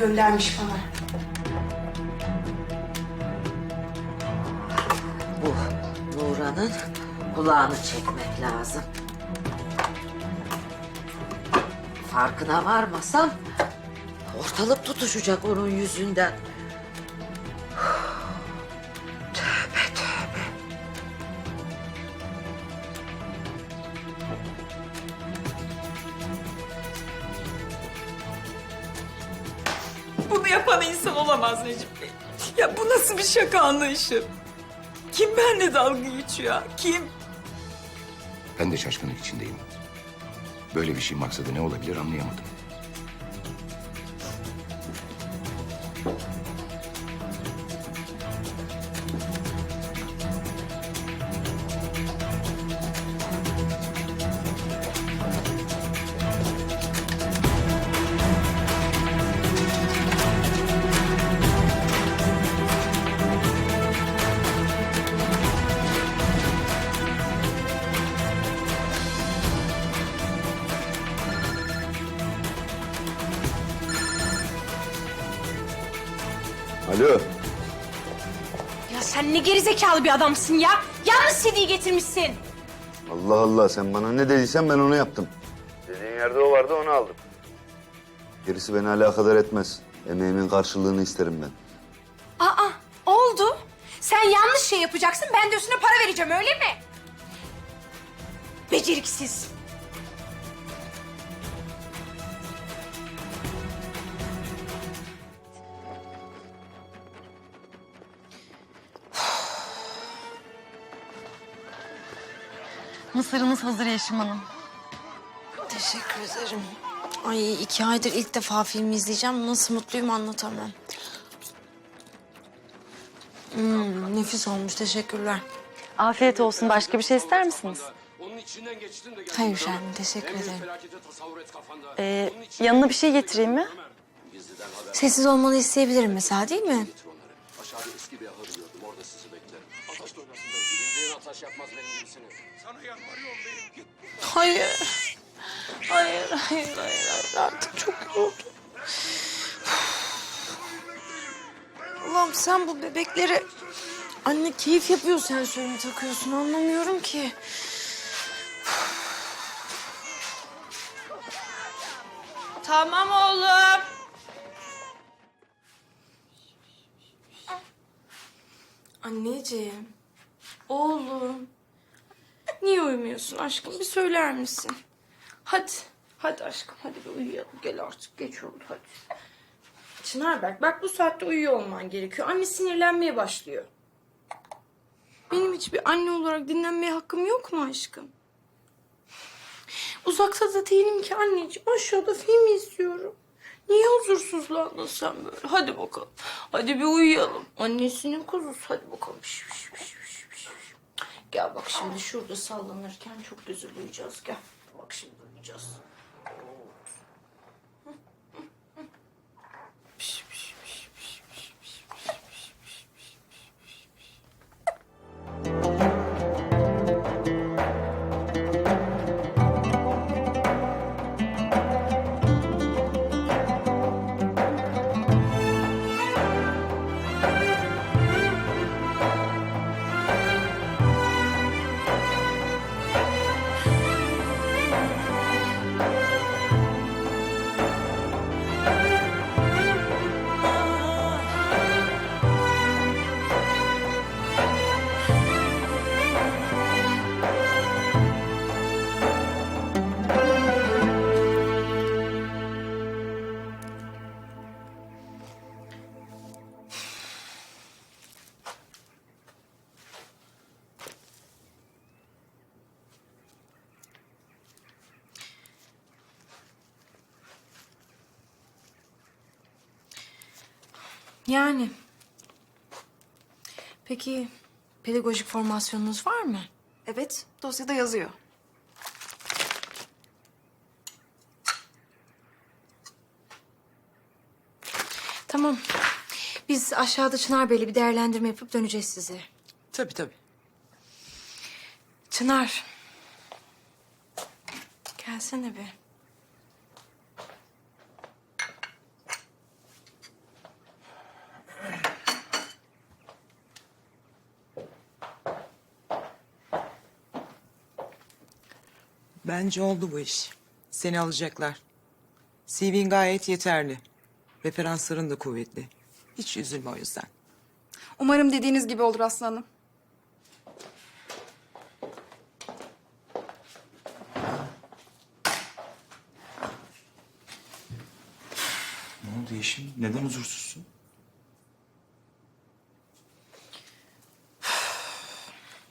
göndermiş bana. Bu Nuran'ın kulağını çekmek lazım. Farkına varmasam ortalık tutuşacak onun yüzünden. Yapan insan olamaz Necip Bey. Ya bu nasıl bir şaka anlayışı? Kim benimle dalga geçiyor? Kim? Ben de şaşkınlık içindeyim. Böyle bir şey maksadı ne olabilir anlayamadım. Alo. Ya sen ne gerizekalı bir adamsın ya. Yanlış CD'yi getirmişsin. Allah Allah sen bana ne dediysen ben onu yaptım. Dediğin yerde o vardı onu aldım. Gerisi beni alakadar etmez. Emeğimin karşılığını isterim ben. Aa oldu. Sen yanlış şey yapacaksın ben de üstüne para vereceğim öyle mi? Beceriksiz. Mısırınız hazır Yeşim Hanım. Teşekkür ederim. Ay iki aydır ilk defa film izleyeceğim. Nasıl mutluyum anlatamam. Hmm, nefis olmuş teşekkürler. Afiyet olsun. Başka bir şey ister misiniz? Hayır Şermin teşekkür ederim. Ee, yanına bir şey getireyim mi? Sessiz olmanı isteyebilirim mesela değil mi? Hayır. Hayır, hayır, hayır, hayır. Artık çok yoruldum. Allah'ım sen bu bebekleri... Anne keyif yapıyor sen suyunu takıyorsun anlamıyorum ki. Tamam oğlum. Anneciğim, oğlum. Niye uyumuyorsun aşkım? Bir söyler misin? Hadi, hadi aşkım. Hadi bir uyuyalım. Gel artık. Geç oldu hadi. Çınar bak, bak bu saatte uyuyor olman gerekiyor. Anne sinirlenmeye başlıyor. Benim hiçbir anne olarak dinlenmeye hakkım yok mu aşkım? Uzakta da değilim ki anneciğim. Aşağıda film izliyorum. Niye huzursuzlandın sen böyle? Hadi bakalım. Hadi bir uyuyalım. Annesinin kuzusu. Hadi bakalım. Piş, piş, piş. Gel bak şimdi şurada sallanırken çok uyuyacağız. Gel. Bak şimdi uyuyacağız. Yani. Peki pedagojik formasyonunuz var mı? Evet, dosyada yazıyor. Tamam. Biz aşağıda Çınar Bey'le bir değerlendirme yapıp döneceğiz size. Tabii tabii. Çınar. Gelsene bir. Bence oldu bu iş. Seni alacaklar. CV'in gayet yeterli. Referansların da kuvvetli. Hiç üzülme o yüzden. Umarım dediğiniz gibi olur Aslı Hanım. Ne oldu Yeşim? Neden huzursuzsun?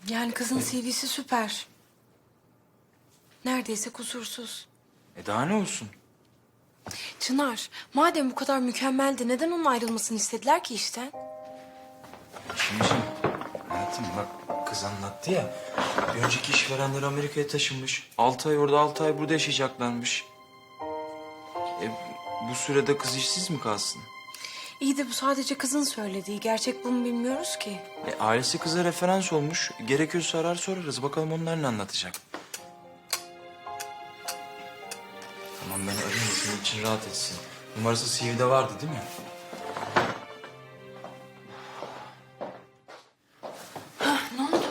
Yani kızın CV'si süper. Neredeyse kusursuz. E daha ne olsun? Çınar, madem bu kadar mükemmeldi neden onun ayrılmasını istediler ki işten? Yeşimciğim, hayatım bak kız anlattı ya. Bir önceki işverenler Amerika'ya taşınmış. Altı ay orada, altı ay burada yaşayacaklarmış. E, bu sürede kız işsiz mi kalsın? İyi de bu sadece kızın söylediği. Gerçek bunu bilmiyoruz ki. E, ailesi kıza referans olmuş. Gerekiyorsa arar sorarız. Bakalım onlar ne anlatacak. Tamam ben arayayım senin için rahat etsin. Numarası CV'de vardı değil mi? Ne oldu?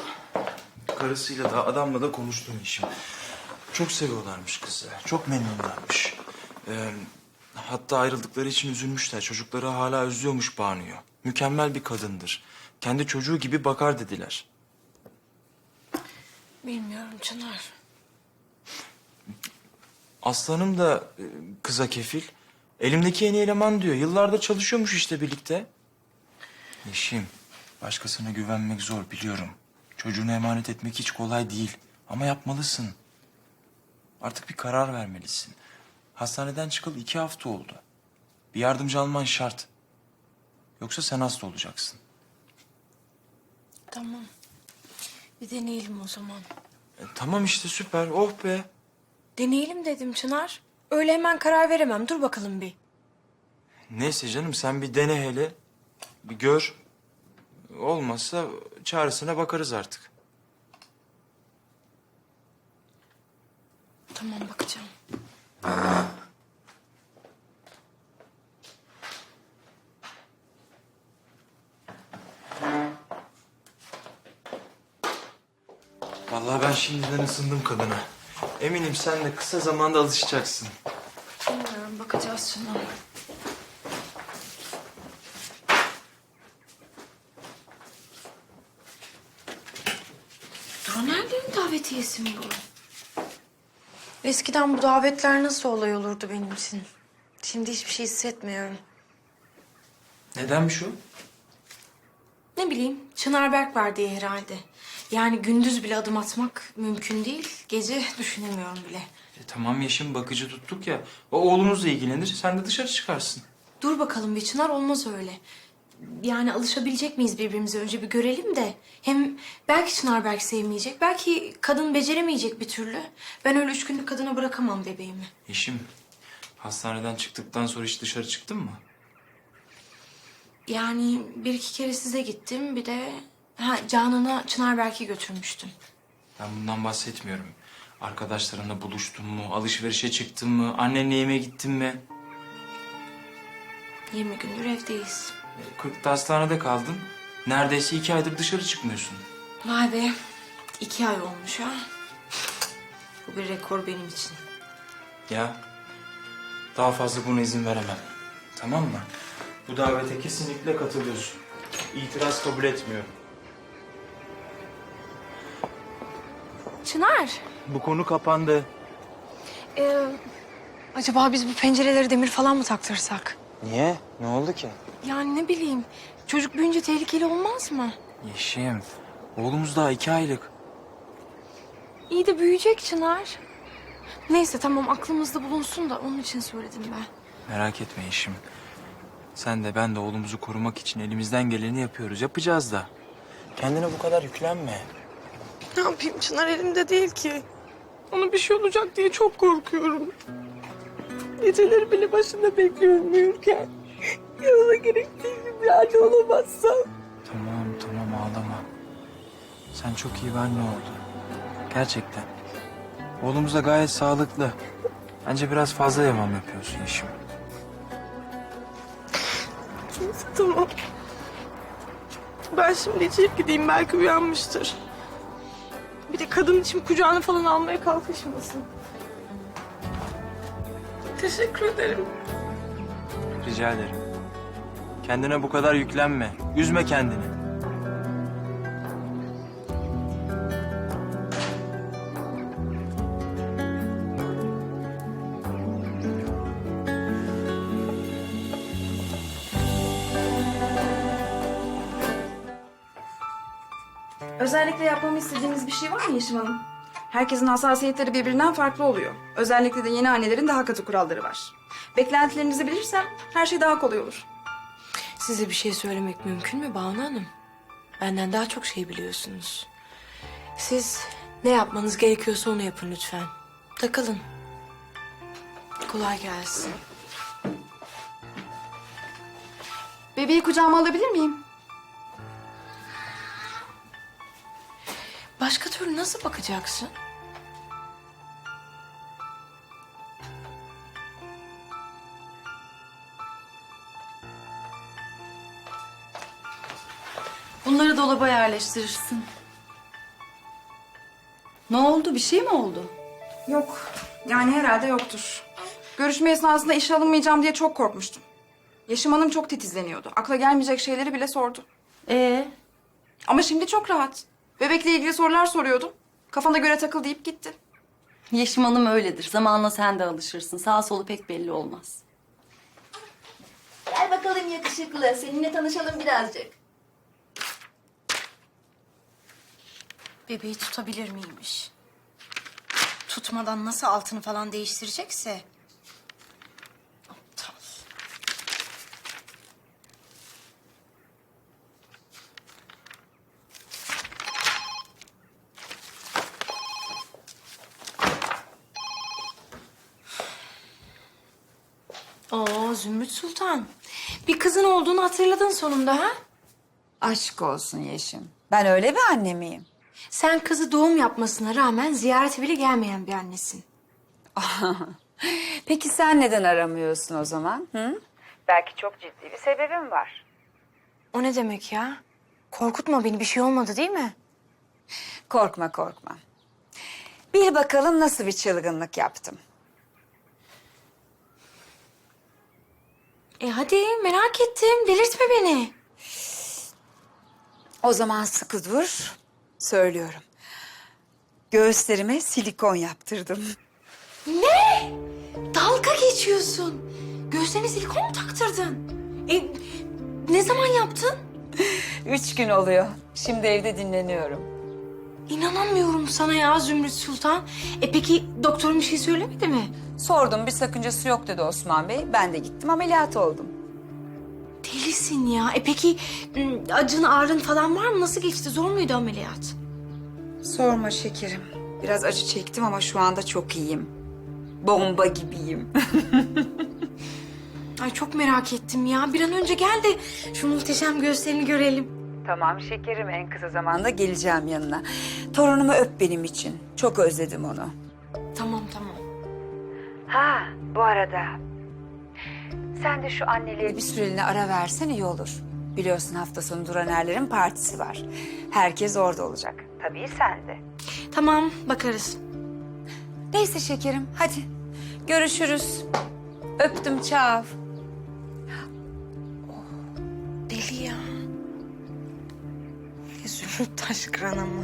Karısıyla da adamla da konuştum işim. Çok seviyorlarmış kızı. Çok memnunlarmış. Ee, hatta ayrıldıkları için üzülmüşler. Çocukları hala özlüyormuş Banu'yu. Mükemmel bir kadındır. Kendi çocuğu gibi bakar dediler. Bilmiyorum Çınar. Aslanım da e, kıza kefil. Elimdeki yeni eleman diyor. Yıllardır çalışıyormuş işte birlikte. Yeşim, başkasına güvenmek zor biliyorum. Çocuğunu emanet etmek hiç kolay değil. Ama yapmalısın. Artık bir karar vermelisin. Hastaneden çıkalı iki hafta oldu. Bir yardımcı alman şart. Yoksa sen hasta olacaksın. Tamam. Bir deneyelim o zaman. E, tamam işte süper. Oh be. Deneyelim dedim Çınar. Öyle hemen karar veremem. Dur bakalım bir. Neyse canım sen bir dene hele. Bir gör. Olmazsa çaresine bakarız artık. Tamam bakacağım. Vallahi ben şimdiden ısındım kadına. Eminim sen de kısa zamanda alışacaksın. Bilmiyorum bakacağız Çınar. Duru neredenin davetiyesi mi bu? Eskiden bu davetler nasıl olay olurdu benim için? Şimdi hiçbir şey hissetmiyorum. Nedenmiş o? Ne bileyim, Çınar Berk var diye herhalde. Yani gündüz bile adım atmak mümkün değil. Gece düşünemiyorum bile. E, tamam Yeşim bakıcı tuttuk ya. O oğlumuzla ilgilenir. Sen de dışarı çıkarsın. Dur bakalım bir Çınar olmaz öyle. Yani alışabilecek miyiz birbirimize önce bir görelim de. Hem belki Çınar belki sevmeyecek. Belki kadın beceremeyecek bir türlü. Ben öyle üç günlük kadına bırakamam bebeğimi. Yeşim hastaneden çıktıktan sonra hiç dışarı çıktın mı? Yani bir iki kere size gittim. Bir de ha, Canan'a Çınar Berk'i götürmüştüm. Ben bundan bahsetmiyorum. Arkadaşlarınla buluştun mu? Alışverişe çıktın mı? Annenle yemeğe gittin mi? 20 gündür evdeyiz. E, Kırkta hastanede kaldın. Neredeyse iki aydır dışarı çıkmıyorsun. Vay be. iki ay olmuş ha. Bu bir rekor benim için. Ya daha fazla buna izin veremem. Tamam mı? Bu davete kesinlikle katılıyorsun. İtiraz kabul etmiyorum. Çınar. Bu konu kapandı. Ee, acaba biz bu pencereleri demir falan mı taktırsak? Niye? Ne oldu ki? Yani ne bileyim. Çocuk büyünce tehlikeli olmaz mı? Yeşim, oğlumuz daha iki aylık. İyi de büyüyecek Çınar. Neyse tamam aklımızda bulunsun da onun için söyledim ben. Merak etme Yeşim. Sen de ben de oğlumuzu korumak için elimizden geleni yapıyoruz. Yapacağız da. Kendine bu kadar yüklenme. Ne yapayım Çınar elimde değil ki. Ona bir şey olacak diye çok korkuyorum. Geceleri bile başında bekliyorum uyurken. Ya ona gerektiği gibi bir anne olamazsam. Tamam tamam ağlama. Sen çok iyi bir anne oldun. Gerçekten. Oğlumuz da gayet sağlıklı. Bence biraz fazla yaman yapıyorsun. Neyse tamam. Ben şimdi içeri gideyim belki uyanmıştır. Bir de kadın için kucağına falan almaya kalkışmasın. Teşekkür ederim. Rica ederim. Kendine bu kadar yüklenme. Üzme kendini. Yapmamı istediğiniz bir şey var mı Yeşim Hanım? Herkesin hassasiyetleri birbirinden farklı oluyor. Özellikle de yeni annelerin daha katı kuralları var. Beklentilerinizi bilirsem her şey daha kolay olur. Size bir şey söylemek mümkün mü Banu Hanım? Benden daha çok şey biliyorsunuz. Siz ne yapmanız gerekiyorsa onu yapın lütfen. Takılın. Kolay gelsin. Bebeği kucağıma alabilir miyim? Başka türlü nasıl bakacaksın? Bunları dolaba yerleştirirsin. Ne oldu? Bir şey mi oldu? Yok. Yani herhalde yoktur. Görüşme esnasında işe alınmayacağım diye çok korkmuştum. Yeşim Hanım çok titizleniyordu. Akla gelmeyecek şeyleri bile sordu. Ee, Ama şimdi çok rahat. Bebekle ilgili sorular soruyordum. Kafana göre takıl deyip gitti. Yeşim Hanım öyledir. Zamanla sen de alışırsın. Sağ solu pek belli olmaz. Gel bakalım yakışıklı. Seninle tanışalım birazcık. Bebeği tutabilir miymiş? Tutmadan nasıl altını falan değiştirecekse. Zümrüt Sultan. Bir kızın olduğunu hatırladın sonunda ha? Aşk olsun Yeşim. Ben öyle bir anne miyim? Sen kızı doğum yapmasına rağmen ziyarete bile gelmeyen bir annesin. Peki sen neden aramıyorsun o zaman? Hı? Belki çok ciddi bir sebebim var. O ne demek ya? Korkutma beni bir şey olmadı değil mi? Korkma korkma. Bir bakalım nasıl bir çılgınlık yaptım. E hadi merak ettim delirtme beni. O zaman sıkı dur. Söylüyorum. Göğüslerime silikon yaptırdım. Ne? Dalga geçiyorsun. Göğsüne silikon mu taktırdın? E ne zaman yaptın? Üç gün oluyor. Şimdi evde dinleniyorum. İnanamıyorum sana ya Zümrüt Sultan. E peki doktorun bir şey söylemedi mi? Sordum bir sakıncası yok dedi Osman Bey. Ben de gittim ameliyat oldum. Delisin ya. E peki acın ağrın falan var mı? Nasıl geçti? Zor muydu ameliyat? Sorma şekerim. Biraz acı çektim ama şu anda çok iyiyim. Bomba gibiyim. Ay çok merak ettim ya. Bir an önce gel de şu muhteşem göğüslerini görelim. Tamam şekerim en kısa zamanda geleceğim yanına. Torunumu öp benim için. Çok özledim onu. Tamam tamam. Ha bu arada. Sen de şu anneliğe bir süreliğine ara versen iyi olur. Biliyorsun hafta sonu Duranerlerin partisi var. Herkes orada olacak. Tabii sen de. Tamam bakarız. Neyse şekerim hadi. Görüşürüz. Öptüm çav. Taşkıran ama.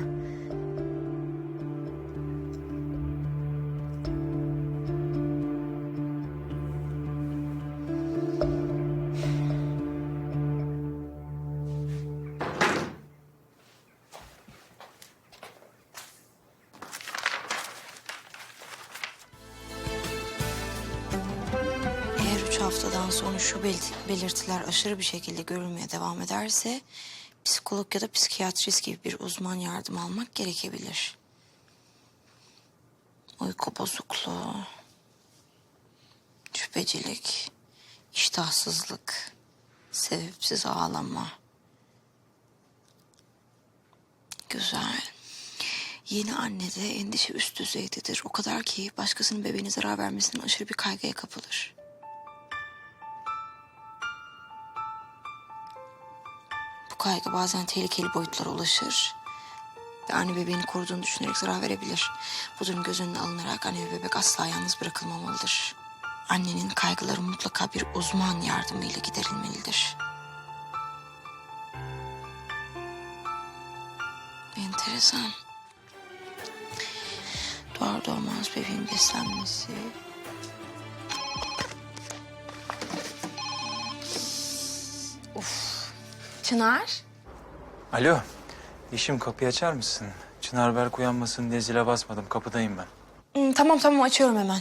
Eğer üç haftadan sonra şu bel- belirtiler aşırı bir şekilde görülmeye devam ederse... ...psikolog ya da psikiyatrist gibi bir uzman yardım almak gerekebilir. Uyku bozukluğu, şüphecilik, iştahsızlık, sebepsiz ağlama. Güzel. Yeni annede endişe üst düzeydedir. O kadar ki başkasının bebeğine zarar vermesinin aşırı bir kaygıya kapılır. Kaygı bazen tehlikeli boyutlara ulaşır. Ve anne bebeğini koruduğunu düşünerek zarar verebilir. Bu durum göz önüne alınarak anne ve bebek asla yalnız bırakılmamalıdır. Annenin kaygıları mutlaka bir uzman yardımıyla giderilmelidir. Enteresan. Doğar doğmaz bebeğin beslenmesi. Çınar. Alo. Yeşim kapıyı açar mısın? Çınar Berk uyanmasın diye zile basmadım. Kapıdayım ben. Hmm, tamam tamam açıyorum hemen.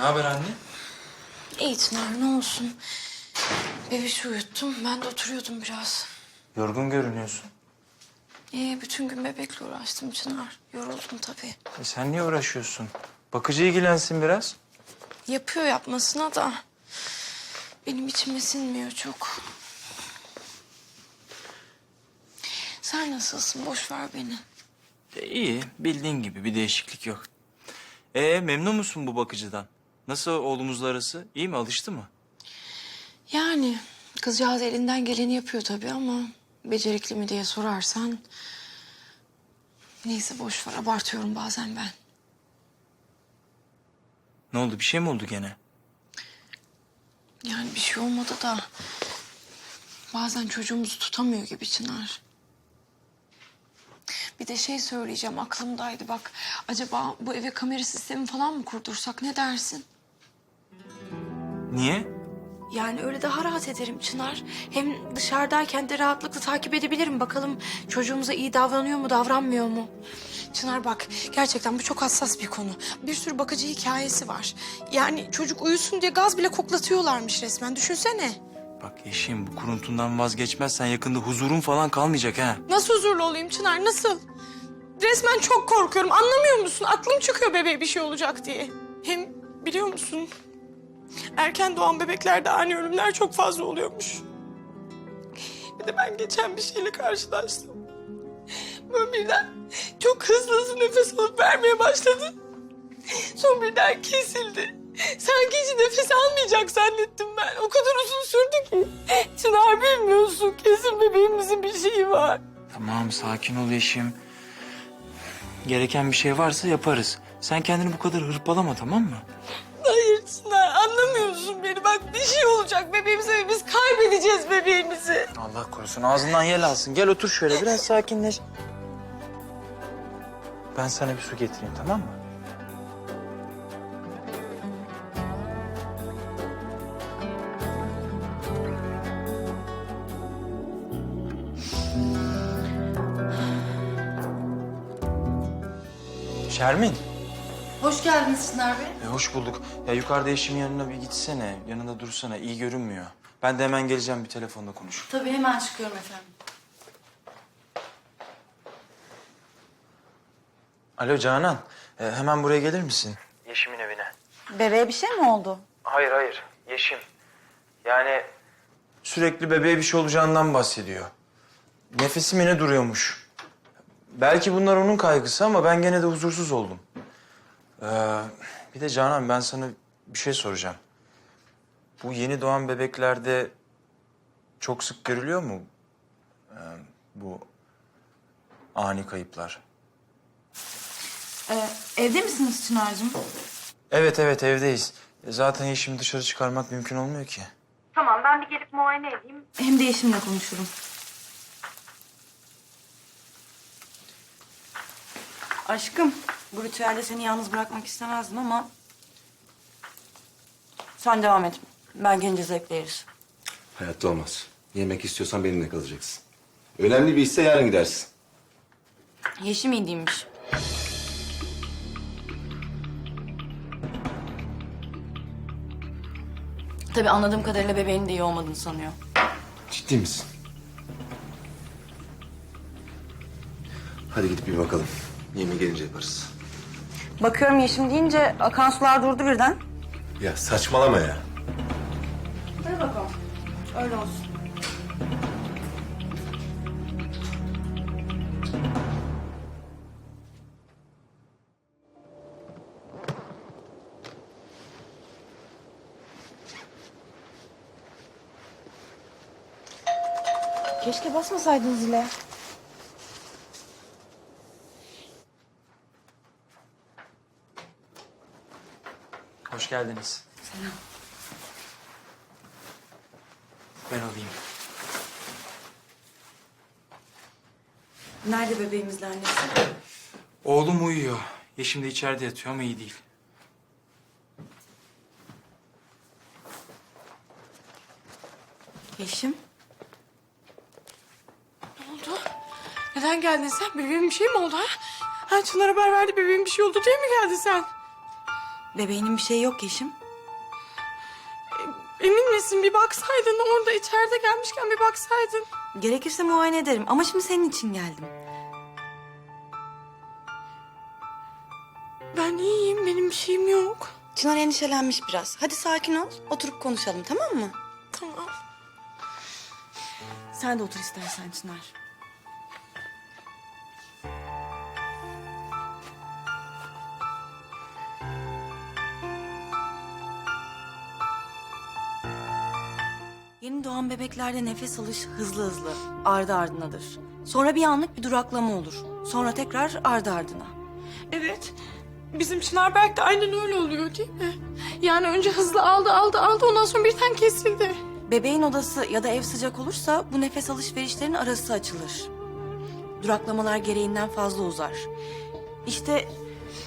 Ne haber anne? İyi Çınar ne olsun. Bebişi uyuttum. Ben de oturuyordum biraz. Yorgun görünüyorsun. Ee, bütün gün bebekle uğraştım Çınar. Yoruldum tabii. E sen niye uğraşıyorsun? Bakıcı ilgilensin biraz. Yapıyor yapmasına da benim içime sinmiyor çok. Sen nasılsın? Boş ver beni. E, iyi. Bildiğin gibi bir değişiklik yok. E memnun musun bu bakıcıdan? Nasıl oğlumuzla arası? İyi mi? Alıştı mı? Yani kızcağız elinden geleni yapıyor tabii ama becerikli mi diye sorarsan... Neyse boş ver abartıyorum bazen ben. Ne oldu? Bir şey mi oldu gene? Yani bir şey olmadı da bazen çocuğumuzu tutamıyor gibi Çınar. Bir de şey söyleyeceğim aklımdaydı bak. Acaba bu eve kamera sistemi falan mı kurdursak ne dersin? Niye? Yani öyle daha rahat ederim Çınar. Hem dışarıdayken de rahatlıkla takip edebilirim. Bakalım çocuğumuza iyi davranıyor mu, davranmıyor mu? Çınar bak, gerçekten bu çok hassas bir konu. Bir sürü bakıcı hikayesi var. Yani çocuk uyusun diye gaz bile koklatıyorlarmış resmen. Düşünsene. Bak Yeşim bu kuruntundan vazgeçmezsen yakında huzurun falan kalmayacak ha. Nasıl huzurlu olayım Çınar, nasıl? Resmen çok korkuyorum. Anlamıyor musun? Aklım çıkıyor bebeğe bir şey olacak diye. Hem biliyor musun? Erken doğan bebeklerde ani ölümler çok fazla oluyormuş. Bir de ben geçen bir şeyle karşılaştım. Böyle birden çok hızlı hızlı nefes alıp vermeye başladı. Son birden kesildi. Sanki hiç nefes almayacak zannettim ben. O kadar uzun sürdü ki. Çınar bilmiyorsun. Kesin bebeğimizin bir şeyi var. Tamam sakin ol Yeşim. Gereken bir şey varsa yaparız. Sen kendini bu kadar hırpalama tamam mı? Hayır Çınar anlamıyorsun beni. Bak bir şey olacak bebeğimize ve biz kaybedeceğiz bebeğimizi. Allah korusun ağzından yel alsın. Gel otur şöyle biraz sakinleş. Ben sana bir su getireyim tamam mı? Şermin. Hoş geldiniz Çınar Bey. E, hoş bulduk. Ya yukarıda eşimin yanına bir gitsene. Yanında dursana. iyi görünmüyor. Ben de hemen geleceğim bir telefonda konuş. Tabii hemen çıkıyorum efendim. Alo Canan. e, hemen buraya gelir misin? Yeşim'in evine. Bebeğe bir şey mi oldu? Hayır hayır. Yeşim. Yani sürekli bebeğe bir şey olacağından bahsediyor. Nefesi mi ne duruyormuş. Belki bunlar onun kaygısı ama ben gene de huzursuz oldum. Ee, bir de Canan ben sana bir şey soracağım. Bu yeni doğan bebeklerde çok sık görülüyor mu ee, bu ani kayıplar? Ee, evde misiniz Çınar'cığım? Evet evet evdeyiz. E, Zaten Yeşim'i dışarı çıkarmak mümkün olmuyor ki. Tamam ben bir gelip muayene edeyim. Hem de eşimle konuşurum. Aşkım, bu ritüelde seni yalnız bırakmak istemezdim ama... Sen devam et. Ben gelince zevkle yeriz. Hayatta olmaz. Yemek istiyorsan benimle kalacaksın. Önemli bir işse yarın gidersin. Yeşim iyi değilmiş. Tabii anladığım kadarıyla bebeğinin de iyi olmadığını sanıyor. Ciddi misin? Hadi gidip bir bakalım. Yemeği gelince yaparız. Bakıyorum Yeşim deyince akan sular durdu birden. Ya saçmalama ya. Öyle olsun. Keşke basmasaydın zile. Geldiniz. Selam. Ben alayım. Nerede bebeğimizle annesi? Oğlum uyuyor. Yeşim de içeride yatıyor ama iyi değil. Yeşim. Ne oldu? Neden geldin sen? Bebeğim bir şey mi oldu ha? Ha Çınar haber verdi bebeğim bir şey oldu diye mi geldin sen? Bebeğinin bir şeyi yok Yeşim. Emin misin? Bir baksaydın orada içeride gelmişken bir baksaydın. Gerekirse muayene ederim ama şimdi senin için geldim. Ben iyiyim. Benim bir şeyim yok. Çınar endişelenmiş biraz. Hadi sakin ol. Oturup konuşalım tamam mı? Tamam. Sen de otur istersen Çınar. Yeni doğan bebeklerde nefes alış hızlı hızlı, ardı ardınadır. Sonra bir anlık bir duraklama olur. Sonra tekrar ardı ardına. Evet. Bizim Çınar Berk de aynen öyle oluyor değil mi? Yani önce hızlı aldı aldı aldı ondan sonra birden kesildi. Bebeğin odası ya da ev sıcak olursa bu nefes alışverişlerin arası açılır. Duraklamalar gereğinden fazla uzar. İşte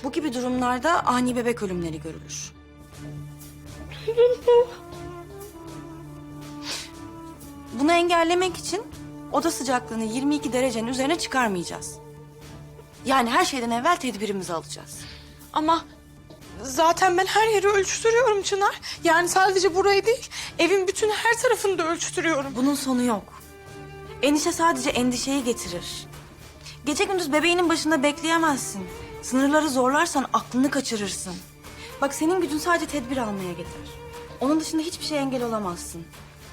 bu gibi durumlarda ani bebek ölümleri görülür. Bunu engellemek için oda sıcaklığını 22 derecenin üzerine çıkarmayacağız. Yani her şeyden evvel tedbirimizi alacağız. Ama zaten ben her yeri ölçtürüyorum Çınar. Yani sadece burayı değil, evin bütün her tarafını da ölçtürüyorum. Bunun sonu yok. Endişe sadece endişeyi getirir. Gece gündüz bebeğinin başında bekleyemezsin. Sınırları zorlarsan aklını kaçırırsın. Bak senin gücün sadece tedbir almaya yeter. Onun dışında hiçbir şey engel olamazsın.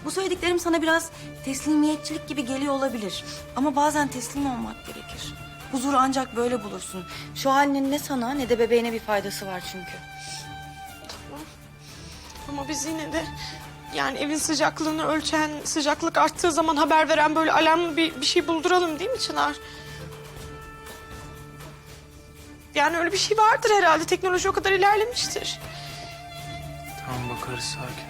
Bu söylediklerim sana biraz teslimiyetçilik gibi geliyor olabilir. Ama bazen teslim olmak gerekir. Huzuru ancak böyle bulursun. Şu halinin ne sana ne de bebeğine bir faydası var çünkü. Ama biz yine de yani evin sıcaklığını ölçen, sıcaklık arttığı zaman haber veren böyle alarmlı bir, bir şey bulduralım değil mi Çınar? Yani öyle bir şey vardır herhalde. Teknoloji o kadar ilerlemiştir. Tamam bakarız sakin